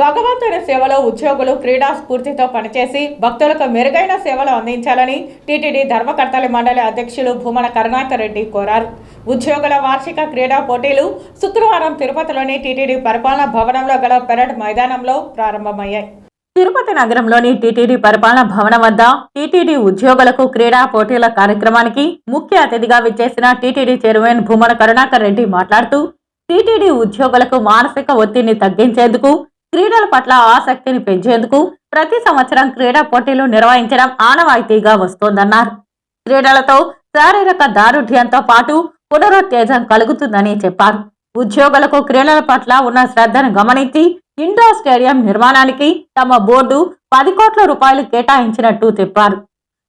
భగవంతుని సేవలో ఉద్యోగులు క్రీడా స్ఫూర్తితో పనిచేసి భక్తులకు మెరుగైన సేవలు అందించాలని టీటీడీ ధర్మకర్తల మండలి అధ్యక్షులు భూమన కరుణాకర్ రెడ్డి కోరారు. ఉద్యోగుల వార్షిక క్రీడా పోటీలు శుక్రవారం తిరుపతిలోని టీటీడీ పరిపాలనా భవనంలో గల పెరడ్ మైదానంలో ప్రారంభమయ్యాయి. తిరుపతి నగరంలోని టీటీడీ పరిపాలన భవనం వద్ద టీటీడీ ఉద్యోగులకు క్రీడా పోటీల కార్యక్రమానికి ముఖ్య అతిథిగా విచ్చేసిన టీటీడీ చైర్మన్ భూమన కరుణాకర్ రెడ్డి మాట్లాడుతూ టీటీడీ ఉద్యోగులకు మానసిక ఒత్తిడిని తగ్గించేందుకు క్రీడల పట్ల ఆసక్తిని పెంచేందుకు ప్రతి సంవత్సరం క్రీడా పోటీలు నిర్వహించడం ఆనవాయితీగా వస్తోందన్నారు. క్రీడలతో శారీరక దారుఢ్యంతో పాటు పునరుత్తేజం కలుగుతుందని చెప్పారు. ఉద్యోగులకు క్రీడల పట్ల ఉన్న శ్రద్ధను గమనించి ఇండోర్ స్టేడియం నిర్మాణానికి తమ బోర్డు పది కోట్ల రూపాయలు కేటాయించినట్టు చెప్పారు.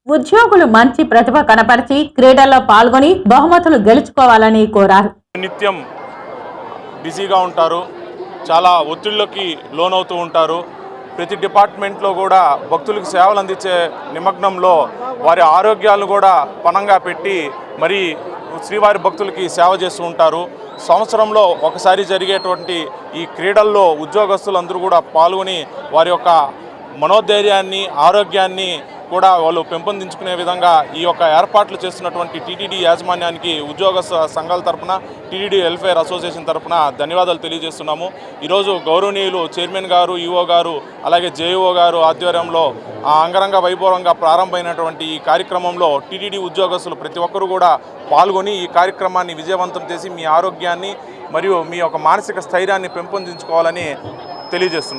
ఉద్యోగులు మంచి ప్రతిభ కనపరిచి క్రీడల్లో పాల్గొని బహుమతులు గెలుచుకోవాలని కోరారు. నిత్యం బిజీగా ఉంటారు. చాలా ఒత్తిళ్ళకి లోనవుతూ ఉంటారు. ప్రతి డిపార్ట్మెంట్లో కూడా భక్తులకు సేవలు అందించే నిమగ్నంలో వారి ఆరోగ్యాలను కూడా పణంగా పెట్టి మరి శ్రీవారి భక్తులకి సేవ చేస్తూ ఉంటారు. సంవత్సరంలో ఒకసారి జరిగేటువంటి ఈ క్రీడల్లో ఉద్యోగస్తులందరూ కూడా పాల్గొని వారి యొక్క మనోధైర్యాన్ని ఆరోగ్యాన్ని కూడా వాళ్ళు పెంపొందించుకునే విధంగా ఈ యొక్క ఏర్పాట్లు చేస్తున్నటువంటి టీటీడీ యాజమాన్యానికి ఉద్యోగ సంఘాల తరపున టీటీడీ వెల్ఫేర్ అసోసియేషన్ తరపున ధన్యవాదాలు తెలియజేస్తున్నాము. ఈరోజు గౌరవనీయులు చైర్మన్ గారు ఈఓ గారు అలాగే జేఈఓ గారు ఆధ్వర్యంలో అంగరంగ వైభవంగా ప్రారంభమైనటువంటి ఈ కార్యక్రమంలో టీటీడీ ఉద్యోగస్తులు ప్రతి ఒక్కరూ కూడా పాల్గొని ఈ కార్యక్రమాన్ని విజయవంతం చేసి మీ ఆరోగ్యాన్ని మరియు మీ యొక్క మానసిక స్థైర్యాన్ని పెంపొందించుకోవాలని తెలియజేస్తున్నాం.